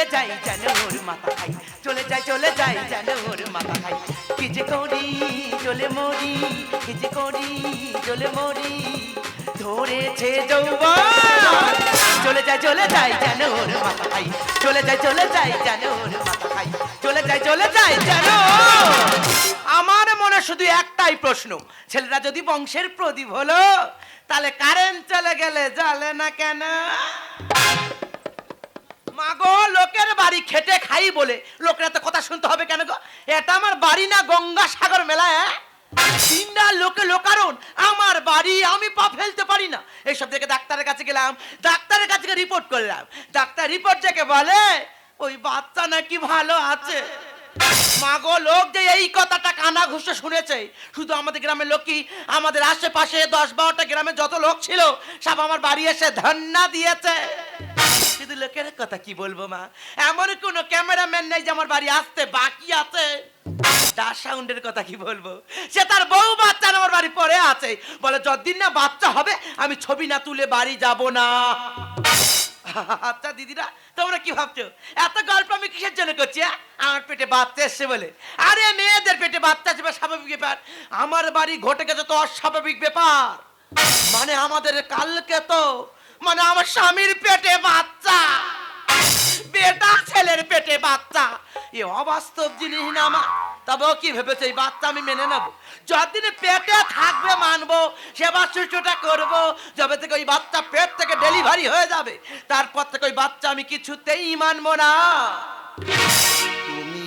চলে যাই যেন ওর মাথা খাই, চলে যাই চলে যাই যেন ওর মাথা খাই। কি যে করি চলে মরি, কি যে করি চলে মরি, ধরেছে যৌবন। চলে যাই চলে যাই যেন ওর মাথা খাই, চলে যাই চলে যাই যেন ওর মাথা খাই, চলে যাই চলে যাই যেন আমার মনে শুধু একটাই প্রশ্ন, ছেলেরা যদি বংশের প্রদীপ হলো, তাহলে কারেন্ট চলে গেলে জ্বলে না কেন? মাগো, লোকের বাড়ি খেটে খাই বলে। লোকের এত কথা শুনতে হবে কেন গো? এটা আমার বাড়ি না গঙ্গা সাগর মেলা হ্যাঁ? তিনটা লোকে লোকারণ, আমার বাড়ি আমি পা পারি না। এইসব দেখে ডাক্তারের কাছে গেলাম, ডাক্তারের কাছে রিপোর্ট করলাম। ডাক্তার রিপোর্ট বলে, ওই বাচ্চা নাকি ভালো আছে। মাগো, লোক যে এই কথাটা কানা ঘুষে শুনেছে, শুধু আমাদের গ্রামের লোক কি? আমাদের আশেপাশে দশ বারোটা গ্রামে যত লোক ছিল, সব আমার বাড়ি এসে ধন্না দিয়েছে। শুধু লোকের কথা কি বলব, মা? এমন কোন ক্যামেরাম্যান নেই যে আমার বাড়ি আসতে বাকি আছে। ডার সাউন্ডের কথা কি বলব? সে তার বউ বাচ্চা আমার বাড়ি পড়ে আছে। বলে, যতদিন না বাচ্চা হবে, আমি ছবি না তুলে বাড়ি যাব না। আচ্ছা দিদিরা, তোমরা কি ভাবছ? এত গল্প আমি কিসের জন্য করছি হ্যাঁ? আমার পেটে বাচ্চা এসছে বলে। আরে, মেয়েদের পেটে বাচ্চা আসবে স্বাভাবিক ব্যাপার। আমার বাড়ি ঘটে গেছে তো অস্বাভাবিক ব্যাপার। মানে আমাদের কালকে তো মানে আমার স্বামীর পেটে বাচ্চা। বেটা ছেলের পেটে বাচ্চা। এ অবাস্তব জিনিস না আমার তবেও কি ভেবেছে, এই বাচ্চা আমি মেনে নেব? যতদিন পেটে থাকবে মানবো, সেবা শুশ্রূষা করব, যবে থেকে ওই বাচ্চা পেট থেকে ডেলিভারি হয়ে যাবে, তারপর থেকে ওই বাচ্চা আমি কিছুতেই মানবো না। তুমি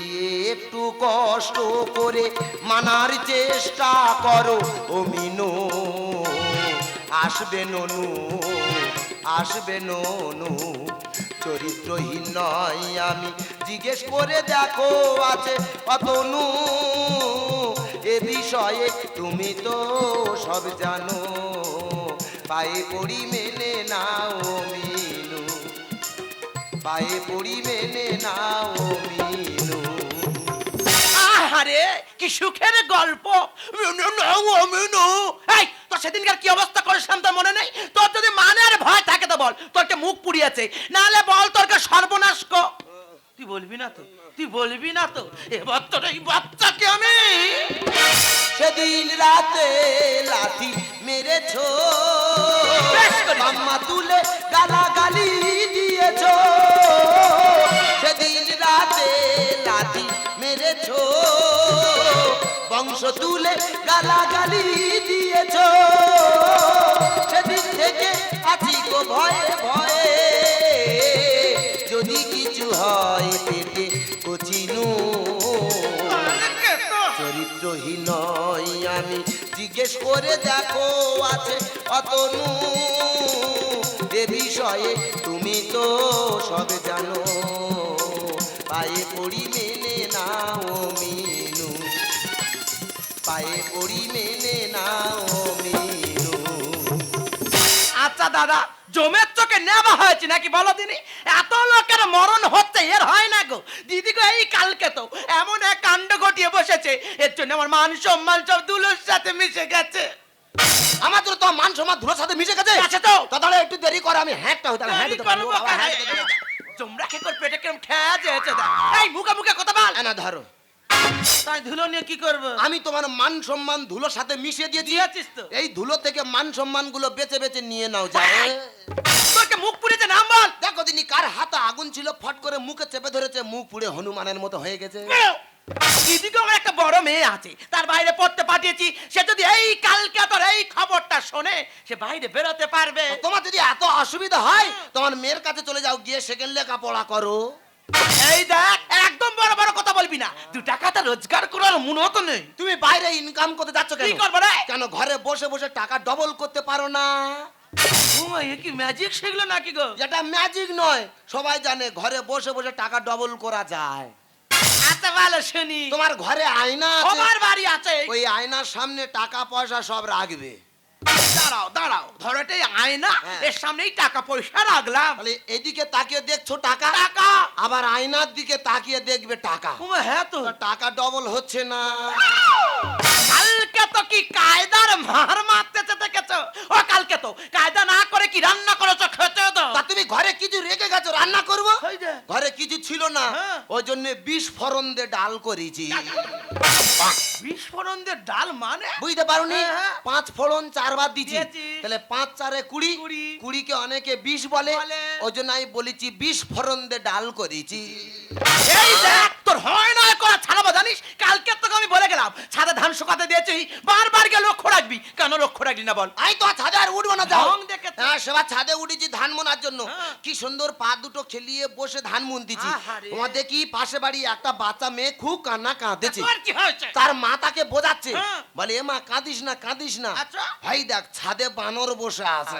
একটু কষ্ট করে মানার চেষ্টা করো ও মিনু আসবে ননু। আসবে ননু, চরিত্রহীন নয় আমি। জিজ্ঞেস করে দেখো আছে অতনু, এ বিষয়ে তুমি তো সব জানো। পায়ে পড়ি মেনে নাও মিনু, পায়ে পড়ি মেনে নাও মিনু। আহারে, কি সুখের গল্প। মিনু, নাও মিনু। এই তো সেদিনকার কি অবস্থা? করেছিলাম তোর মনে নেই? তোর আর বল তোরকে মুখ পুড়িয়েছে? নাহলে বল তোরকে সর্বনাশ ক। তুই বলবি না তো তুই বলবি না তো এবার তোর এই বাচ্চাকে আমি সেদিন রাতে লাঠি মেরেছ। মাম্মা তুলে গালাগালি দিয়েছ। সেদিন রাতে লাঠি মেরেছ। বংশ তুলে গালাগালি দিয়েছ। সেদিন থেকে গো ভয়ে ভয়ে। যদি কিছু হয় পেটে কচিনু। চরিত্রহীন আমি, জিজ্ঞেস করে দেখো আছে অতনু। এ বিষয়ে তুমি তো সব জানো। পায়ে পড়ি মেনে নাও মিনু। পায়ে পড়ি মেনে নাও মিনু। আচ্ছা দাদা জমের চোখে নেওয়া হয়েছে নাকি বলো দিনি? এত লোকের মরণ হচ্ছে এর হয় না গো। দিদি গো এই কালকে তো এমন এক কাণ্ড ঘটিয়ে বসেছে এর জন্য আমার মান সম্মান সব দুলোর সাথে মিশে গেছে। আমার তো তোমার মান সম্মান ধুলোর সাথে মিশে গেছে? আছে তো। তাহলে একটু দেরি করে আমি হ্যাঁটটা হই তাহলে হ্যাঁ? হ্যাঁ। তোমরা কে করে পেটে কেমন খেয়া যেছে দা এই মুখে মুখে কথা বল। না ধরো। তাই ধুলো নিয়ে কি করব? আমি তোমার মান সম্মান ধুলোর সাথে মিশিয়ে দিয়েছি। দিয়েছিস তো? এই ধুলো থেকে মান সম্মানগুলো বেঁচে বেঁচে নিয়ে নাও যায় তোকে মুখ পুড়েছে নাম বল! দেখো দিনি কার হাতে আগুন ছিল ফট করে মুখে চেপে ধরেছে মুখ পুড়ে হনুমানের মতো হয়ে গেছে। দিদিকে আমার একটা বড় মেয়ে আছে তার বাইরে পড়তে পাঠিয়েছি। সে যদি এই কালকে তোর এই খবরটা শোনে সে বাইরে বেরোতে পারবে। তোমার যদি এত অসুবিধা হয় তোমার মেয়ের কাছে চলে যাও গিয়ে সেকেন্ড লেখাপড়া করো। এই দেখ বড় বড় কথা বলবি না। দু টাকাটা রোজগার করার মনে তো নেই। তুমি বাইরে ইনকাম করতে যাচ্ছ কি কেন করব রে? কেন ঘরে বসে বসে টাকা ডবল করতে পারো না? এ কি ম্যাজিক শিখলো নাকি গো? যেটা ম্যাজিক নয়। সবাই জানে ঘরে বসে বসে টাকা ডবল করা যায়। আচ্ছা ভালো শুনি। তোমার ঘরে আয়না আছে। সবার বাড়ি আছে। ওই আয়নার সামনে টাকা পয়সা সব রাখবে। দাঁড়াও দাঁড়াও ধরো এটাই আয়না হ্যাঁ। এর সামনেই টাকা পয়সা রাখলাম। তাহলে এদিকে তাকিয়ে দেখছ টাকা? টাকা! আবার আয়নার দিকে তাকিয়ে দেখবে টাকা। উমা, হ্যাঁ তো। টাকা ডবল হচ্ছে না। কালকে তো কি কায়দার মার মারতেছে দেখেছ? ও কালকে তো কায়দা না করে কি রান্না করেছ খেতে দাও তা তুমি ঘরে কিছু রেখে গেছো রান্না করব? কিছু ছিল না হ্যাঁ। ওই জন্য বিষ ফরন দিয়ে ডাল করেছি বিস্ফোরণ দিয়ে ডাল মানে বুঝতে পারোনি হ্যাঁ, হ্যাঁ। পাঁচ ফোড়ন চারবার দিচ্ছি দিয়েছি। তাহলে পাঁচ চারে কুড়ি কুড়ি। কুড়িকে অনেকে বিষ বলে বলে। ওই জন্য আমি বলেছি বিষ ফোড়ন দিয়ে ডাল করেছি এই দেখ তোর হয় না করা ছাড়াবো জানিস? কালকে তোকে আমি বলে গেলাম ছাদে ধান শুকাতে দিয়েছি বারবার গিয়ে লক্ষ্য রাখবি। কেন লক্ষ্য রাখবি না বল? আমি তো ছাদে আর উঠবো না যাও। ঢং দেখেছে। হ্যাঁ সেবার ছাদে উঠেছি ধান মোনার জন্য। হ্যাঁ। কি সুন্দর পা দুটো খেলিয়ে বসে ধান মুন আহারে। তোমার দেখি পাশে বাড়ি একটা বাচ্চা মেয়ে খুব কান্না কাঁদেছে। তার মা তাকে বোঝাচ্ছে। হ্যাঁ। বলে এ মা কাঁদিস না কাঁদিস না। আচ্ছা। ভাই দেখ ছাদে বানর বসে আছে।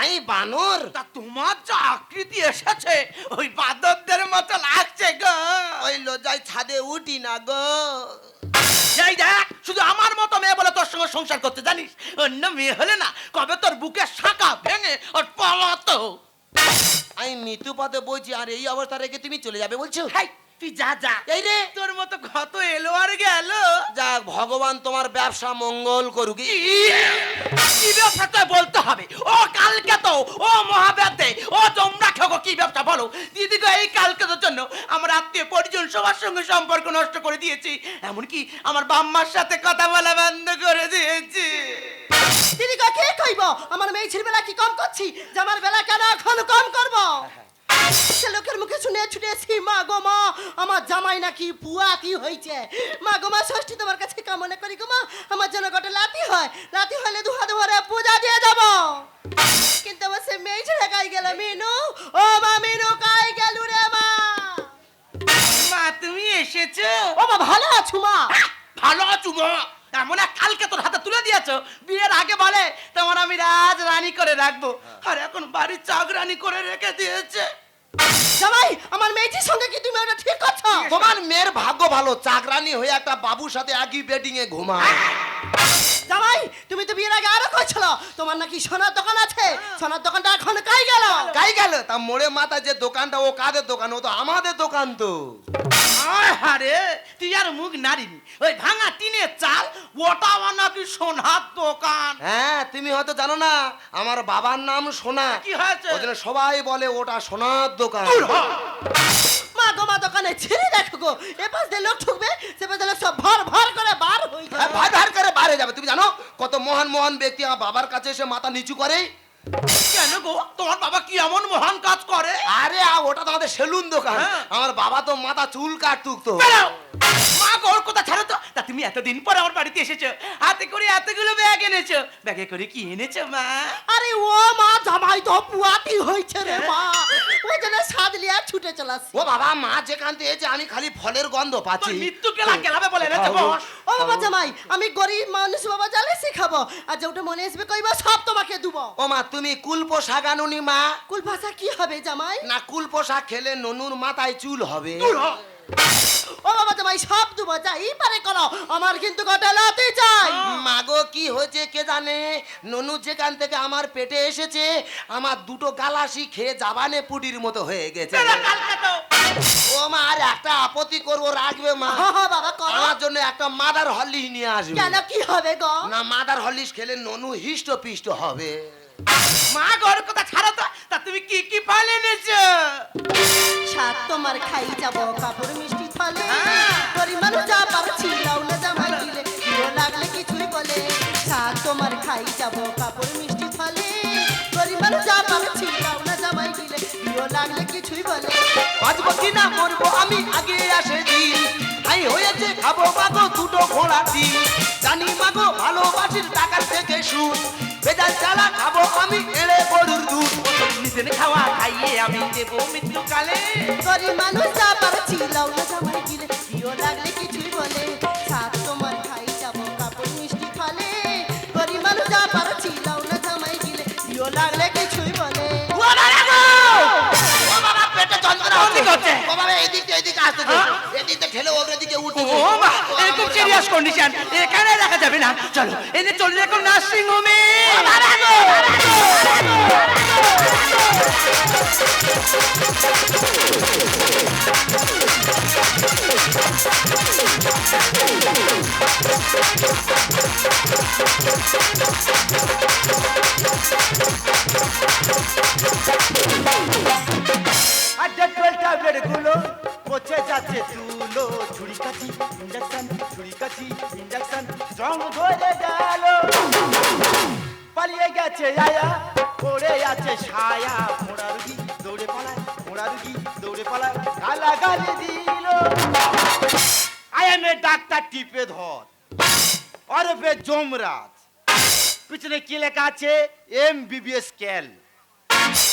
আই বানর! তা তোমার যা আকৃতি এসেছে ওই বাদরদের মতো লাগছে গো। ওই লজ্জায় ছাদে উঠি না গো। এই দেখ শুধু আমার মতো মেয়ে বলে তোর সঙ্গে সংসার করতে জানিস? অন্য মেয়ে হলে না কবে তোর বুকে শাখা ভেঙে ওর পালাতো আমি মৃত্যু পথে বলছি আর এই অবস্থা রেখে তুমি চলে যাবে বলছো? হাই তুই যা যা। এই রে। তোর মতো ক্ষত এলো আর গেল? যাক ভগবান তোমার ব্যবসা মঙ্গল করুক। কি কি ব্যবসাটা বলতে হবে? ও কালকে তো ও মহাব্যাধে ও তোমরা খেগো কি ব্যবসা বলো? দিদি গো এই কালকে তোর জন্য আমার আত্মীয় পরিজন সবার সঙ্গে সম্পর্ক নষ্ট করে দিয়েছি। এমনকি আমার বাম্মার সাথে কথা বলা বন্ধ করে দিয়েছি। দিদি গো কে কইব? আমার মেয়ে ছেলেবেলা কি কম করছি? যে আমার বেলা কেন এখন কম করব? শুনে ছুটেছি মা গো মা আমার জামাই নাকি পুয়া কি হয়েছে। মা গো মা ষষ্ঠী তোমার কাছে কামনা করি গো মা আমার জন্য গোটা লাতি হয়। লাতি হলে দু হাত ভরে পূজা দিয়ে যাব কিন্তু আমার সে মেয়ে ছেলে কাই গেল মিনু? ও মা মিনু কাই গেল রে মা? মা তুমি এসেছ? ও মা ভালো আছো মা? ভালো আছো মা? এমন এক কালকে তোর হাতে তুলে দিয়েছ। বিয়ের আগে বলে তোমার আমি রাজ রানী করে রাখব। আর এখন বাড়ির চাকরানি করে রেখে দিয়েছে। জামাই আমার মেয়েটির সঙ্গে কি তুমি ওটা ঠিক করছ? তোমার মেয়ের ভাগ্য ভালো চাকরানি হয়ে একটা বাবুর সাথে একই বেডিং এ ঘুমায়। জামাই তুমি তো বিয়ের আগে আরও কইছিল তোমার নাকি সোনার দোকান আছে সোনার দোকানটা এখন কাই গেল? কাই গেল? তা মোড়ে মাথা যে দোকানটা ও কাদের দোকান? ও তো আমাদের দোকান তো। তুই আর মুখ নারিনি ওই ভাঙা টিনের চাল ওটা আমার নাকি সোনার দোকান। হ্যাঁ তুমি হয়তো জানো না আমার বাবার নাম সোনা। কি হয়েছে? ওই জন্য সবাই বলে ওটা সোনার দোকান। মা গো মা দোকানে ছেড়ে দেখো গো। এ পাশ দিয়ে লোক ঠুকবে সে পাশ দিয়ে লোক সব ভর ভর করে বার হয়ে হ্যাঁ, যাবে। ভাই ভার করে বাইরে যাবে তুমি জানো? কত মহান মহান ব্যক্তি আমার বাবার কাছে এসে মাথা নিচু করে। কেন গো? তোমার বাবা কি এমন মহান কাজ করে? আরে ওটা তো আমাদের সেলুন দোকান। হ্যাঁ। আমার বাবা তো মাথা চুল কাটতুক তো। মা ওর কথা ছাড়ো তো। তা তুমি এতদিন পরে আমার বাড়িতে এসেছ। হাতে করে এতগুলো ব্যাগ এনেছো। ব্যাগে করে কি এনেছো মা? আরে ও মা জামাই তো পুয়াতি হয়েছে রে মা। ওই জন্য সাদ লিয়া ছুটে চলাসি। ও বাবা মা যেখান থেকে এসে আমি খালি ফলের গন্ধ পাচ্ছি। মৃত্যু কেলা কেলাবে বলে ও বাবা জামাই আমি গরিব মানুষ বাবা জালে শিখাবো। আর যেটা মনে আসবে কইবা সব তোমাকে দুবো। ও মা তুমি কুলপো শাগানুনি মা। কুল ভাষা কি হবে জামাই? না কুলপো শাক খেলে ননুর মাথায় চুল হবে। ও বাবা জামাই সব দুবো যাই পারে করো। আমার কিন্তু গোটা লাতে চাই। মাগো কি হয়েছে কে জানে? ননু যেখান থেকে আমার পেটে এসেছে আমার দুটো গালাসি খেয়ে জাবানে পুডির মতো হয়ে গেছে। ও মা আর একটা আপত্তি করব রাখবে মা। হ্যাঁ হ্যাঁ বাবা করো। আমার জন্য একটা মাদার হলিস নিয়ে আসবে। কেন কি হবে গো? না মাদার হলিস খেলে ননু হিষ্ট পিষ্ট হবে। মা গো কথা ছাড়ো তো। তা তুমি কি কি ফল এনেছো? সাত তোমার খাই যাব কাপড় মিষ্টি ফলে। পরিমাণ যা পারছি লাউনা জামাই দিলে। প্রিয় লাগলে কিছুই বলে। সাত তোমার খাই যাব কাপড় মিষ্টি ফলে পরিমাণ যা পারছি লাউনা জামাই দিলে। প্রিয় লাগলে কিছুই বলে। বাঁচবো কি না মরবো আমি আগে আসে দিন। আই হয়েছে খাব মাগো দুটো ঘোড়া দিন জানি মাগো ভালোবাসির টাকার থেকে সুদ। বেজাল চালা খাব আমি, এড়ে গরুর দুধ। নিজের খাওয়া খাইয়ে আমি দেবো মৃত্যুকালে। গরিব মানুষ জামাই দিলে প্রিয় লাগলে কিছুই বলে দিকে হচ্ছে? ও বাবা এদিকে এদিকে আসতে দে। এদিকে ঠেলে ওর এদিকে উঠে ও মা এরকম সিরিয়াস কন্ডিশন এখানে রাখা যাবে না। চলো এনে চলে নার্সিং হোমে আর ডেট জমরাজ পিছনে কি লেখা আছে? এম বিবিএস ক্যাল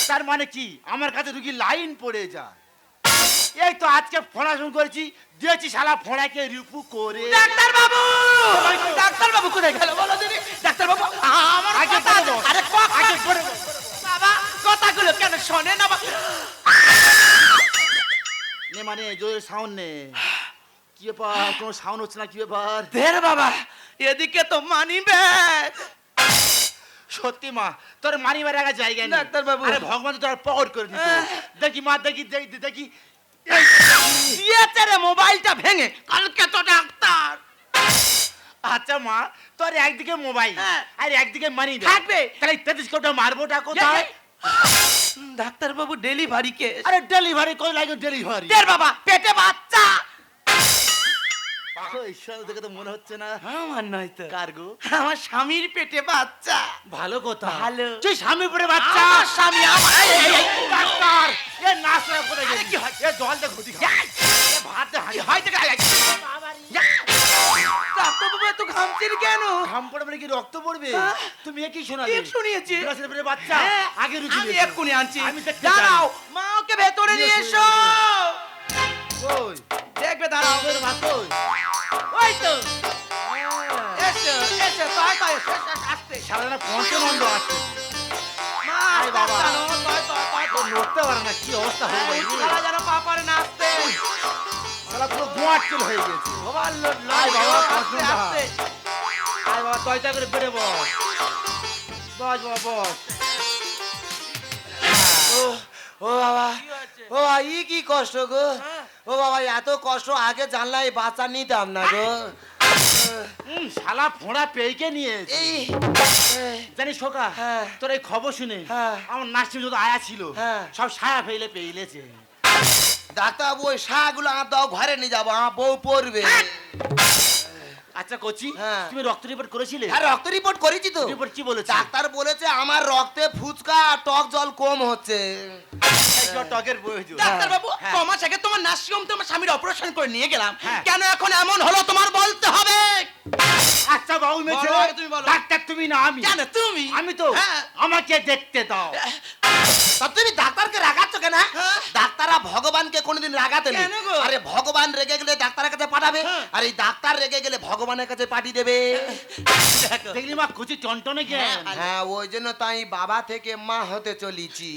তার মানে কি? আমার কাছে রুগী লাইন পড়ে যায়। এই তো আজকে ফোনাশোন করেছি। দিয়েছি শালা ফোড়াকে রিপু করে। ডাক্তার বাবু ডাক্তার বাবু কোথায় গেল? বলো দিদি ডাক্তার বাবু আমার আগে। আরে আগে দাও। বাবা কথাগুলো কেন শোনে না নে মানে জোরে সাউন্ড নে। কি ব্যাপার? কোনো সাউন্ড হচ্ছে না কি ব্যাপার? দের বাবা। এদিকে তো মানি ব্যাগ সত্যি মা তোর মানি বাড়ি রাখার জায়গা নেই। ডাক্তারবাবু। আরে ভগবান তো তোর পকড় করে দিত। দেখি মা দেখি দেখি দেখি। দিয়েছে রে মোবাইলটা ভেঙে কালকে তো ডাক্তার। আচ্ছা মা তোর একদিকে মোবাইল হ্যাঁ। আর একদিকে মানি থাকবে। তাহলে তেত্রিশ কোটা মারবোটা কোথায়? ডাক্তার বাবু ডেলিভারি কে আরে ডেলিভারি কই লাগে ডেলিভারি দের বাবা পেটে বাচ্চা। ঈশ্বর দেখে তো মনে হচ্ছে না। আমার নয় তো। কার্গো আমার স্বামীর পেটে বাচ্চা। ভালো কথা। ভালো। তুই স্বামী পড়ে বাচ্চা। স্বামী আমার এই, এই, এই, ডাক্তার এ নাচরা করে আরে কি হয়? এ জল দে ঘুটি এই, এ ভাত দে কি হয় দেখে, এই, এই, ডাক্তার বাবু এত ঘামছেন কেন? ঘাম পড়ে মানে কি রক্ত পড়বে? হ্যাঁ। তুমি একই শোনা ঠিক শুনিয়েছি। বিরাশির পেটে বাচ্চা। হ্যাঁ, আগে রুগী আমি এক্ষুনি আনছি। দাঁড়াও। মা ওকে ভেতরে নিয়ে এসো, এসো ওই। দেখবে দাঁড়াও তোর ভাত? ওই তো। এসো এসো তাই তাই আসতে। সারাদিনে পঞ্চমন্দ আসছে। মা বাবা। টানো, তাই, তাই, তাই, ও নড়তে পারে না কি অবস্থা হয়ে গেছে শালা যেন পা পারে না আসতে। শালা পুরো গোয়াট চুল হয়ে গেছে। ওভারলোড আয় বাবা, আস্তে বাবা। আস্তে। আয় বাবা তয়টা করে বেড়ে বস। বস বাবা বস। ও ও বাবা। ও বাবা, ই কি কষ্ট গো? হ্যাঁ। ও বাবা এত কষ্ট আগে জানলা এই বাচ্চা নিতাম না গো শালা ফোঁড়া পেয়েকে নিয়ে এই জানিস খোকা হ্যাঁ। তোর এই খবর শুনে হ্যাঁ। আমার যত আয়া ছিল হ্যাঁ। সব সায়া ফেলে ডাক্তারবাবু ওই আমার দাও ঘরে নিয়ে যাব আমার বউ পড়বে আচ্ছা কোচি হ্যাঁ। তুমি রক্ত রিপোর্ট করেছিলে? হ্যাঁ রক্ত রিপোর্ট করেছি তো। রিপোর্ট কি বলেছে? ডাক্তার বলেছে আমার রক্তে ফুচকা আর টক জল কম হচ্ছে। এই যে টকের প্রয়োজন। ডাক্তার বাবু হ্যাঁ। ক মাস আগে তোমার নার্সিং তোমার স্বামীর অপারেশন করে নিয়ে গেলাম। হ্যাঁ। কেন এখন এমন হলো তোমার বলতে হবে? আচ্ছা বাবু মেছে বলো, আগে তুমি বলো। ডাক্তার তুমি না আমি? কেন তুমি? আমি তো হ্যাঁ। আমাকে দেখতে দাও। তা তুমি ডাক্তারকে রাগাচ্ছ কেন হ্যাঁ। ডাক্তাররা ভগবানকে কোনোদিন রাগাতে নেই। আরে ভগবান রেগে গেলে ডাক্তারের কাছে পাঠাবে হ্যাঁ। আর এই ডাক্তার রেগে গেলে ভগবানের কাছে পাঠিয়ে দেবে। দেখো। দেখলি মা কুচি টনটনে কেন হ্যাঁ ওই জন্য তাই বাবা থেকে মা হতে চলেছি।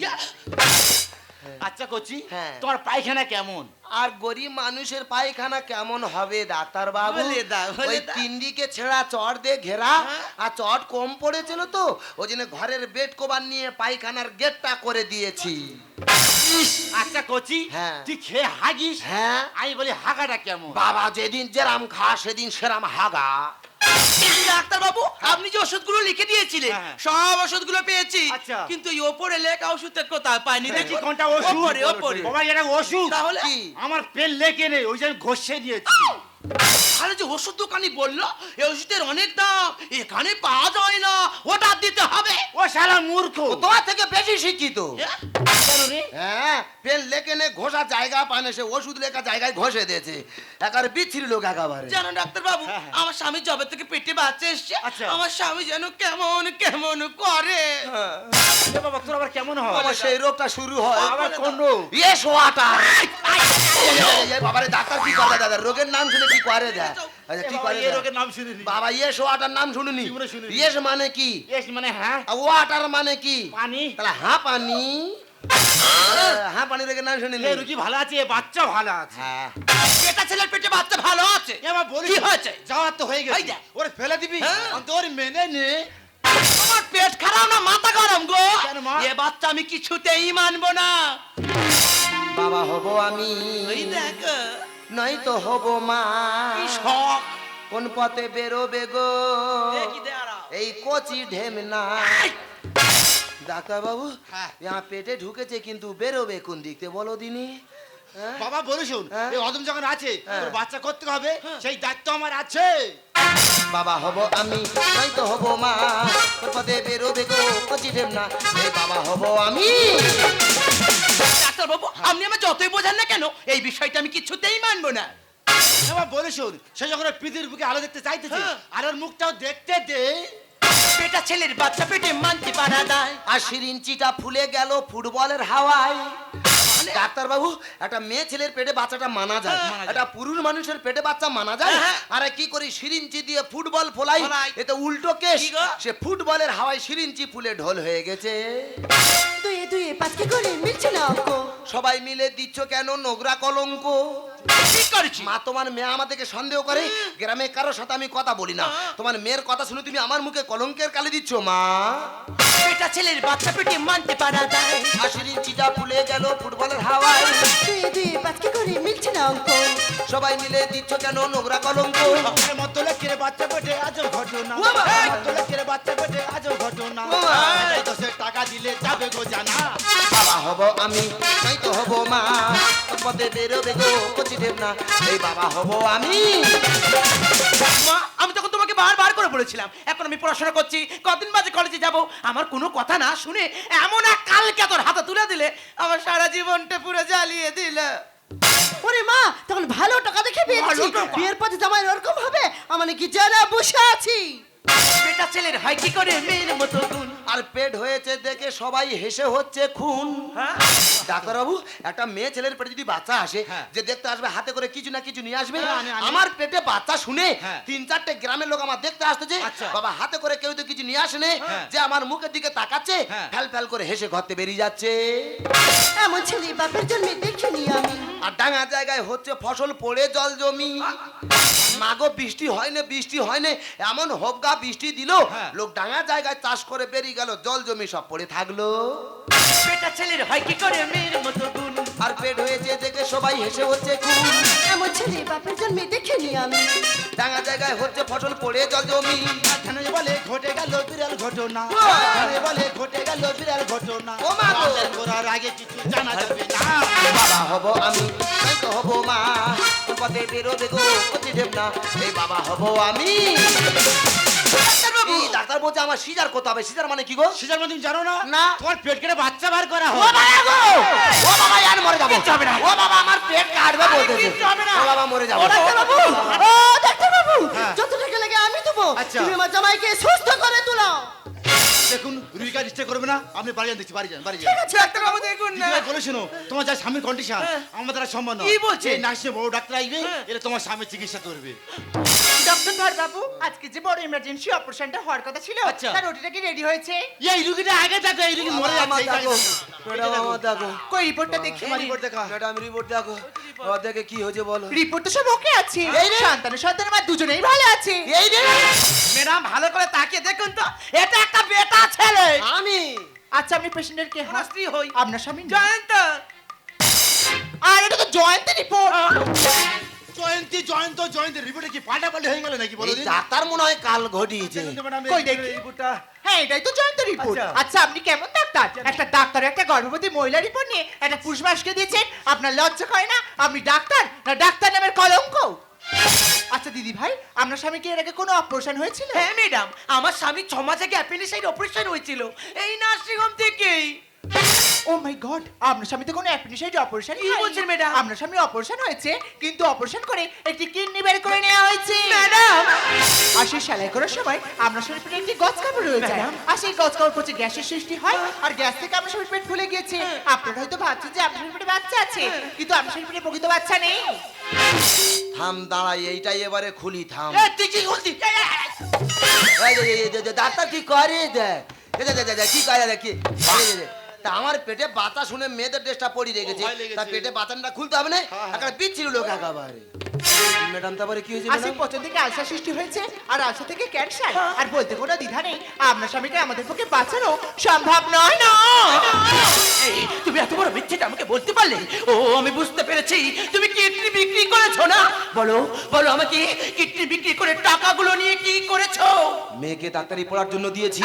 আচ্ছা কোচি হ্যাঁ। তোমার পায়খানা কেমন আর গরিব মানুষের পায়খানা কেমন হবে ডাক্তার বাবু ওই দাও। তিন ছেঁড়া চট দিয়ে ঘেরা হ্যাঁ। আর চট কম পড়েছিল তো ওই জন্য ঘরের বেড কভার নিয়ে পায়খানার গেটটা করে দিয়েছি আচ্ছা কোচি হ্যাঁ। তুই খেয়ে হাগিস হ্যাঁ আমি বলি হাগাটা কেমন বাবা যেদিন যেরাম খা সেদিন সেরাম হাগা ডাক্তার বাবু আপনি যে ওষুধগুলো লিখে দিয়েছিলেন হ্যাঁ। সব ওষুধগুলো পেয়েছি আচ্ছা। কিন্তু এই ওপরে লেখা ওষুধটা কোথায় পাইনি? দেখি কোনটা ওষুধ। ওপরে ওপরে। বাবা এটা ওষুধ। তাহলে? আমার পেন লেগে নেই ওই জন্য ঘষে দিয়েছি। তাহলে যে ওষুধ দোকানি বলল এই ওষুধের অনেক দাম এখানে পাওয়া যায় না ওটা দিতে হবে। ও শালা মূর্খ। তোমার থেকে বেশি শিক্ষিত। হ্যাঁ? পেন লেখে নে ঘষা জায়গা পায় না সে ওষুধ লেখা জায়গায় ঘষে দিয়েছে। একার বিচ্ছিরি লোক একেবারে। জানো ডাক্তার বাবু হ্যাঁ, হ্যাঁ। আমার স্বামী জবে থেকে পেটে বাচ্চা এসছে। আচ্ছা। আমার স্বামী যেন কেমন কেমন করে। বাবা তোর আবার কেমন হয়? আবার সেই রোগটা শুরু হয়। আবার কোন রোগ? সোয়াটা বাবারে ডাক্তার কি করে? দাদা রোগের নাম শুনে কি করে দেয় আচ্ছা কি করে নাম শুনিনি। বাবা ইয়ে সোয়াটার নাম শুনিনি। ইয়েস মানে কি? এস মানে হ্যাঁ। ওয়াটার মানে কি? পানি। তাহলে হ্যাঁ পানি? হ্যাঁ পানি রোগের নাম শুনিনি। রুগী ভালো আছে? বাচ্চা ভালো আছে। হ্যাঁ। এটা ছেলের পেটে বাচ্চা ভালো আছে? বলি কি হয়েছে? যাওয়ার তো হয়ে গেছে। ওরে ফেলে দিবি। হ্যাঁ। ওর মেনে নে। আমার পেট খারাপ না মাথা গরম গো। এ বাচ্চা আমি কিছুতেই মানবো না। বাবা হব আমি। ওই দেখো। নয় তো হব মা। কোন পথে বেরোবে গো? এই কচি ঢেম না। ডাক্তার বাবু হ্যাঁ। পেটে ঢুকেছে কিন্তু বেরোবে কোন দিকতে বলো দিনি? বাবা বলে শুন হ্যাঁ? এই অদম যখন আছে হ্যাঁ। তোর বাচ্চা করতে হবে সেই দায়িত্ব আমার আছে। বাবা হব আমি নয়তো হব মা। তোর পথে বেরোবে গো? কচি ঢেম না। এই বাবা হব আমি। ডাক্তার বাবু আপনি আমার যতই বোঝান না কেন এই বিষয়টা আমি কিছুতেই মানবো না। এবার বলে শুন সে যখন ওর পৃথিবীর বুকে আলো দেখতে চাইতেছে হ্যাঁ। আর ওর মুখটাও দেখতে দে। পেটা ছেলের বাচ্চা পেটে মানতে পারা দেয় আর সিরিঞ্চিটা ফুলে গেল ফুটবলের হাওয়ায়। ডাক্তার বাবু একটা মেয়ে ছেলের পেটে বাচ্চাটা মানা যায়। হ্যাঁ, মানা। একটা পুরুষ মানুষের পেটে বাচ্চা মানা যায়? হ্যাঁ। আরে কি করি সিরিঞ্চি দিয়ে ফুটবল ফোলাই? ফোলাই। এতে উল্টো কেস। সে ফুটবলের হাওয়ায় সিরিঞ্চি ফুলে ঢোল হয়ে গেছে। দুয়ে দুয়ে পাঁচকে করে মিলছে না সবাই মিলে দিচ্ছ কেন নোংরা কলঙ্ক? ঠিক করেছি। মা তোমার মেয়ে আমাদেরকে সন্দেহ করে? গ্রামে কারোর সাথে আমি কথা বলি না। তোমার মেয়ের কথা শুনে তুমি আমার মুখে কলঙ্কের কালি দিচ্ছ মা? পেটা ছেলের বাচ্চা পেটে মানতে পারা যায়। সিরিঞ্চিটা ফুলে গেল ফুটবলের হাওয়ায়। করে মিলছে না অঙ্ক? সবাই মিলে দিচ্ছ কেন নোংরা কলঙ্ক? এ মতলক্ষের বাচ্চা পেটে আজও ঘটনা। ও বাবা! মতলক্ষের বাচ্চা পেটে আজও ঘটনা। টাকা দিলে যাবে গো জানা। বাবা হব আমি নাই তো হব মা। পথে বেরোবে গো কচি দেব না। এই বাবা হব আমি। মা আমি তখন তোমাকে বারবার করে বলেছিলাম এখন আমি পড়াশোনা করছি কদিন বাজে কলেজে যাব। আমার কোনো কথা না শুনে এমন এক কালকে তোর হাতে তুলে দিলে আমার সারা জীবনটা পুরো জ্বালিয়ে দিলে। ওরে মা তখন ভালো টাকা দেখে বিয়ের পথে জামাই ওরকম হবে। আমার কি জানা বসে আছি? পেটা ছেলের হয় কি করে মেয়ের মতো গুণ আর পেট হয়েছে দেখে সবাই হেসে হচ্ছে খুন হ্যাঁ? ডাক্তারবাবু একটা মেয়ে ছেলের পেটে যদি বাচ্চা আসে হ্যাঁ। যে দেখতে আসবে হাতে করে কিছু না কিছু নিয়ে আসবে হ্যাঁ। আমার পেটে বাচ্চা শুনে। তিন চারটে গ্রামের লোক আমার দেখতে আসতেছে আচ্ছা। বাবা হাতে করে কেউ তো কিছু নিয়ে আসেনে। যে আমার মুখের দিকে তাকাচ্ছে। ফ্যাল ফ্যাল করে হেসে ঘরতে বেরিয়ে যাচ্ছে এমন ছেলে বাপের জন্মে দেখিনি আমি আর ডাঙা জায়গায় হচ্ছে ফসল পড়ে জল জমি মাগো বৃষ্টি হয় না বৃষ্টি হয় না এমন হবগা বৃষ্টি দিল হ্যাঁ। লোক ডাঙা জায়গায় চাষ করে বেরিয়ে গেল জল জমি সব পড়ে থাকল। পেটা ছেলের হয় কি করে মেয়ের মতো গুণ? আর পেট হয়েছে দেখে সবাই হেসে হচ্ছে খুন। এমন ছেলে বাপের জন্মে দেখিনি আমি। ডাঙা জায়গায় হচ্ছে ফসল পড়ে জল জমি। ধানে বলে ঘটে গেল বিড়াল ঘটনা! ধানে বলে ঘটে গেল বিড়াল ঘটনা। ও মা! করার আগে কিছু জানা যাবে না। বাবা হব আমি হব মা। পথে বেরোবে গো দেব না। এই বাবা হব আমি। ডাক্তার বলছে আমার সিজার করতে হবে। সিজার মানে কি গো? সিজার মানে তুমি জানো না? না। তোমার পেট কেটে বাচ্চা বার করা ও হয়। বাবা গো! ও বাবা আর মরে যাব। কিচ্ছু হবে না। ও বাবা আমার পেট কাটবে বলতেছে। কিচ্ছু হবে না। ও বাবা মরে যাব। ডাক্তারবাবু! ও ডাক্তারবাবু! হ্যাঁ। যত টাকা লাগে আমি দেবো। আচ্ছা। তুমি আমার জামাইকে সুস্থ করে তুলো দেখুন রুইকা ডিস্টার্ব করবে না আপনি বাড়ি যান দেখছি বাড়ি যান বাড়ি যান। ডাক্তার বাবু দেখুন না। দিদিভাই বলে শোনো তোমার যা স্বামীর কন্ডিশন আমাদের আমার দ্বারা সম্ভব নয়। কি বলছে? এই বড় ডাক্তার আসবে হ্যাঁ। এটা তোমার স্বামীর চিকিৎসা করবে। ডক্টর ধর বাবু আজকে যে বড় ইমার্জেন্সি অপারেশনটা হওয়ার কথা ছিল আচ্ছা। তার ওটিটা কি রেডি হয়েছে? এই রুগীটা আগে দেখো এই রুগী মরে আমার যাচ্ছে দেখো। ম্যাডাম আমার দেখো। কই রিপোর্টটা দেখি। তোমার রিপোর্ট দেখা ম্যাডাম রিপোর্ট দেখো। ও দেখে কি হয়েছে বলো। রিপোর্ট তো সব ওকে আছে। এই রে। সন্তান সন্তান আমার দুজনেই ভালো আছে। এই রে। ম্যাডাম ভালো করে তাকিয়ে দেখুন তো এটা একটা বেটা ছেলে। আমি। আচ্ছা আপনি পেশেন্টের কে আমার স্ত্রী হই। আপনার স্বামী না? জয়ন্ত। আর এটা তো জয়ন্তী রিপোর্ট জয়ন্তী জয়ন্ত জয়ন্তী রিপোর্টে কি পাল্টাপাল্টি হয়ে গেল নাকি বলো এই ডাক্তার মনে হয় কাল ঘটিয়েছে। কই দেখি? রিপোর্টটা হ্যাঁ এটাই তো জয়ন্ত রিপোর্ট। আচ্ছা। আচ্ছা আপনি কেমন ডাক্তার? একটা ডাক্তার একটা গর্ভবতী মহিলা রিপোর্ট নিয়ে একটা মানুষকে দিয়েছেন আপনার লজ্জা করে না? আপনি ডাক্তার? না ডাক্তার নামের কলঙ্ক? আচ্ছা দিদি ভাই আপনার স্বামীকে এর আগে কোনো অপারেশন হয়েছিল? হ্যাঁ ম্যাডাম আমার স্বামী ছ মাস আগে অ্যাপেন্ডিসাইড অপারেশন হয়েছিল। এই নার্সিং হোম থেকেই। ও মাই গড আপনার স্বামী তো কোনো অ্যাপেন্ডিসাইড অপারেশন কি বলছেন, madam? আপনার স্বামী অপারেশন হয়েছে কিন্তু অপারেশন করে একটি কিডনি বের করে নেওয়া হয়েছে। ম্যাডাম আর সেই সেলাই করার সময় আপনার শরীর পেটে একটি গজ কাপড় রয়ে যায় আর সেই গজ কাপড় পচে গ্যাসের সৃষ্টি হয় আর গ্যাস থেকে আপনার শরীর পেট ফুলে গিয়েছে। আপনারা হয়তো ভাবছেন যে আপনার শরীর পেটে বাচ্চা আছে কিন্তু আপনার শরীর পেটে প্রকৃত বাচ্চা নেই। থাম দাঁড়াই এইটাই এবারে খুলি থাম। তুই কি যে, ডাক্তার কি করে দেখ? কি করে দেখ তা আমার পেটে বাতা শুনে মেয়েদের ড্রেসটা পরি রেখেছে। তা পেটে বাতানটা খুলতে হবে না। হ্যাঁ, হ্যাঁ। একটা বিচ্ছিরি লোক একেবারে। ম্যাডাম তারপরে কি হয়েছে ম্যাডাম? পচন থেকে আলসার সৃষ্টি হয়েছে আর আলসার থেকে ক্যান্সার। আর বলতে কোনো দ্বিধা নেই। আপনার স্বামীকে আমাদের পক্ষে বাঁচানো সম্ভব নয় না। তুমি এত বড় মিথ্যেটা আমাকে বলতে পারলে? ও আমি বুঝতে পেরেছি। তুমি কিডনি বিক্রি করেছ না? বলো বলো আমাকে কিডনি বিক্রি করে টাকাগুলো নিয়ে কি করেছ? মেয়েকে ডাক্তারি পড়ার জন্য দিয়েছি।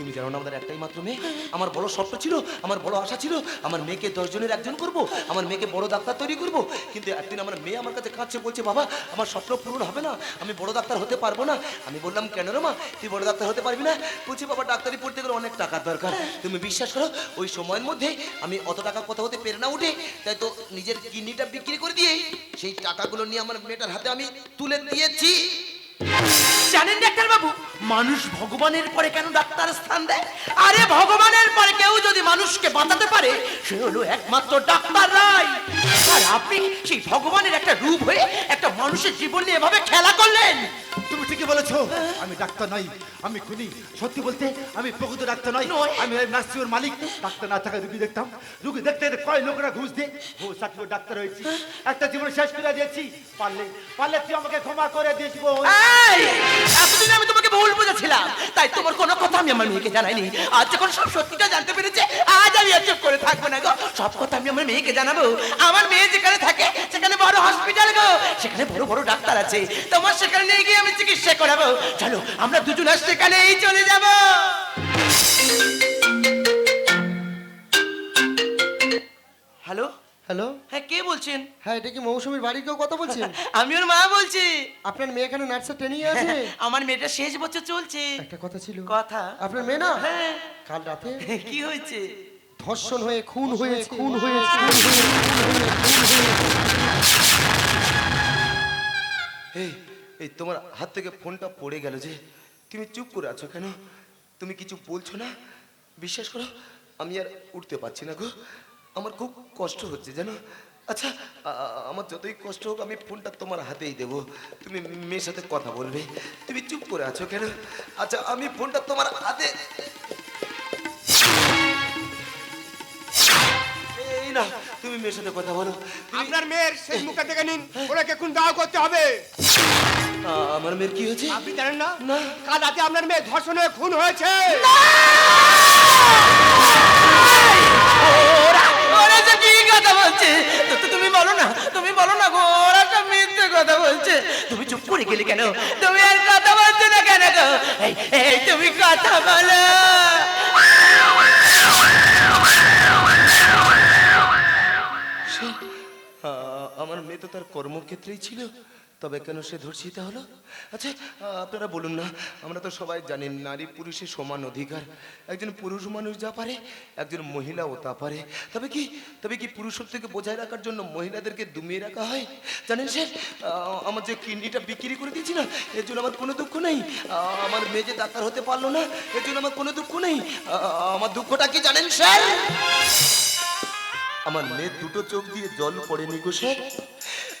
তুমি জানো না আমাদের একটাই মাত্র মেয়ে? আমার বড় স্বপ্ন ছিল, আমার বড় আশা ছিল, আমার মেয়েকে দশজনের একজন করব, আমার মেয়েকে বড় ডাক্তার তৈরি করব। কিন্তু একদিন আমার মেয়ে আমার কাছে কাঁদছে, বলছে, বাবা, আমার স্বপ্ন পূরণ হবে না, আমি বড় ডাক্তার হতে পারব না। আমি বললাম, কেন রে মা, তুই বড় ডাক্তার হতে পারবি না? বলছি, বাবা, ডাক্তারি পড়তে গেলে অনেক টাকার দরকার। তুমি বিশ্বাস করো, ওই সময়ের মধ্যে আমি অত টাকা কথা হতে পেরে না উঠে, তাই তো নিজের কিডনিটা বিক্রি করে দিয়ে সেই টাকাগুলো নিয়ে আমার মেয়েটার হাতে আমি তুলে দিয়েছি। জানেন ডাক্তার বাবু, মানুষ ভগবানের পরে কেন ডাক্তার স্থান দেয়? আরে ভগবানের পরে কেউ যদি মানুষকে বাঁচাতে পারে, সে হলো একমাত্র ডাক্তার রাই আর আপনি সেই ভগবানের একটা রূপ হয়ে একটা মানুষের জীবন নিয়ে এভাবে খেলা করলেন? তুমি ঠিকই বলেছ। আমি ডাক্তার নই আমি খুনি। সত্যি বলতে আমি প্রকৃত ডাক্তার নই। আমি নার্সিংয়ের মালিক। ডাক্তার না থাকা রুগী দেখতাম। রুগী দেখতে কয় লোকেরা ঘুষ দিয়ে ঘুষ চাকরি ডাক্তার হয়েছি। একটা জীবন শেষ করে দিয়েছি। পারলে পারলে তুই আমাকে ক্ষমা করে দিস এতদিন আমি তোমাকে ভুল বুঝেছিলাম। তাই তোমার কোনো কথা আমি আমার মেয়েকে জানাইনি। আজ যখন সব সত্যিটা জানতে পেরেছে আজ আমি আর চুপ করে থাকব না গো। সব কথা আমি আমার মেয়েকে জানাব। আমার মেয়ে যেখানে থাকে সেখানে বড় হসপিটাল গো সেখানে বড় বড় ডাক্তার আছে। তোমার সেখানে নিয়ে গিয়ে আমি চিকিৎসা করাবো। চলো আমরা দুজন আর সেখানেই চলে যাব। হ্যালো? হ্যালো? হ্যাঁ কে বলছেন? হ্যাঁ এটা কি মৌসুমীর বাড়ির কেউ কথা বলছেন? আমি ওর মা বলছি। আপনার মেয়ে এখানে নার্সের ট্রেনিং আছে? আমার মেয়েটা শেষ বছর চলছে। একটা কথা ছিল। কথা? আপনার মেয়ে না? হ্যাঁ। কাল রাতে? কি হয়েছে? ধর্ষণ হয়ে খুন হয়ে খুন হয়েছে। খুন হয়ে এই এই তোমার হাত থেকে ফোনটা পড়ে গেল যে তুমি চুপ করে আছো কেন? তুমি কিছু বলছো না? বিশ্বাস করো, আমি আর উঠতে পারছি না গো। আমার খুব কষ্ট হচ্ছে, জানো? আচ্ছা আমার যতই কষ্ট হোক, আমি ফোনটা তোমার হাতেই দেবো। তুমি মেয়ের সাথে কথা বলবে। তুমি চুপ করে আছো কেন? আচ্ছা আমি ফোনটা তোমার হাতে এই না তুমি মেয়ের সাথে কথা বলো। আপনার মেয়ের সেই মুখে থেকে নিন। ওনাকে খুন দাওয়া করতে হবে। আমার মেয়ের কি হয়েছে? আপনি জানেন না? না। কাল রাতে আপনার মেয়ে ধর্ষণ হয়ে খুন হয়েছে। ওরা ওরা যে কি কথা বলছে? তো তো তুমি বলো না তুমি বলো না গো ওরা সব মিথ্যে কথা বলছে। তুমি চুপ করে গেলে কেন? তুমি আর কথা বলছো না কেন গো? এই তুমি কথা বলো। আমার মেয়ে তো তার কর্মক্ষেত্রেই ছিল। তবে কেন সে ধর্ষিত হলো? আচ্ছা আপনারা বলুন না, আমরা তো সবাই জানি নারী পুরুষের সমান অধিকার। একজন পুরুষ মানুষ যা পারে, একজন মহিলাও তা পারে। তবে কি তবে কি পুরুষত্বকে বজায় রাখার জন্য মহিলাদেরকে দমিয়ে রাখা হয়? জানেন স্যার আমার যে কিডনিটা বিক্রি করে দিয়েছি না এর জন্য আমার কোনো দুঃখ নেই। আমার মেয়ে যে ডাক্তার হতে পারল না, এর জন্য আমার কোনো দুঃখ নেই। আমার দুঃখটা কি জানেন স্যার? আমার মেয়ে দুটো চোখ দিয়ে জল পড়েনি গো স্যার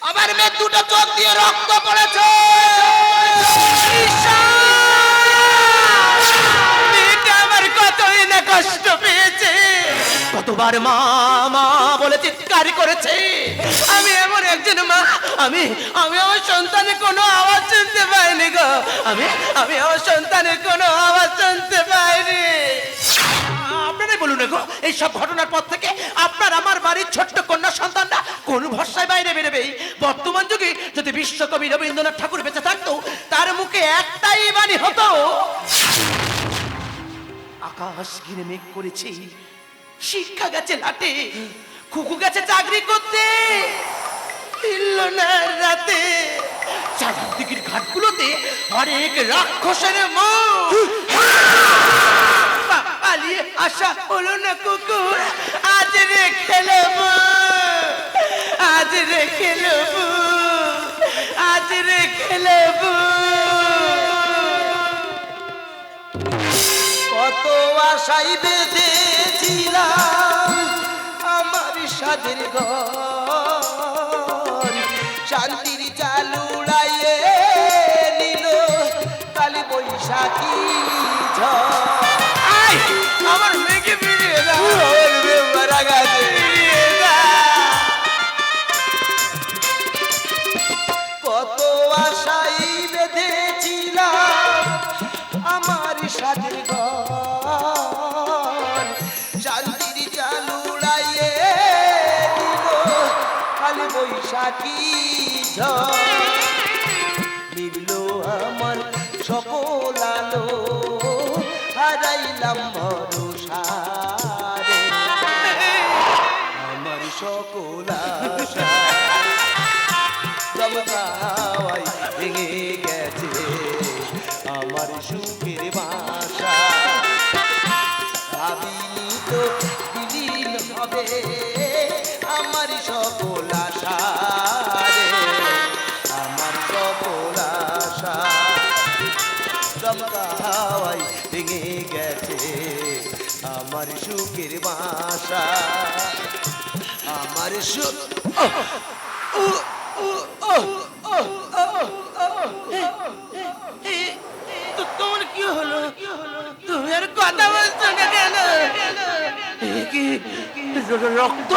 আমার মেয়ের দুটো চোখ দিয়ে রক্ত পড়েছে। কষ্ট পেয়েছে। কতবার মা মা বলে চিৎকার করেছে। আমি এমন একজন মা, আমি আমি আমার সন্তানের কোনো আওয়াজ শুনতে পাইনি গো। আমি আমি আমার সন্তানের কোনো আওয়াজ শুনতে পাইনি। বলুন গো, এই সব ঘটনার পর থেকে আপনার, আমার বাড়ির ছোট্ট কন্যা সন্তানরা কোন ভরসায় বাইরে বেরোবে বর্তমান যুগে যদি বিশ্বকবি রবীন্দ্রনাথ ঠাকুর বেঁচে থাকতো, তার মুখে একটাই বাণী হতো, আকাশ ঘিরে মেঘ করেছে, শিক্ষা গেছে লাটে, খুকু গেছে চাকরি করতে রাতে। চারদিকের ঘাটগুলোতে অনেক রাক্ষসের মুখ পালিয়ে আসা হলো না কুকুর। আজ রে খেলব। আজ রে খেলব। আজ রে খেলব। কত আশাই বেঁধেছিলাম আমার সাদের ঘর। শান্তির চালু উড়াইয়ে নিল কালী বৈশাখী ঝড়। আমার মেয়েকে মারা গেছে। ফিরিয়ে কত আশাই বেঁধেছিলাম আমার সাদের ঘর শান্তির চালু উড়াইয়ে দিল বৈশাখী ঝড় আশা আমার সুখ তোমার কি হলো? তুমি আর কথা বলছো না কেন? রক্ত?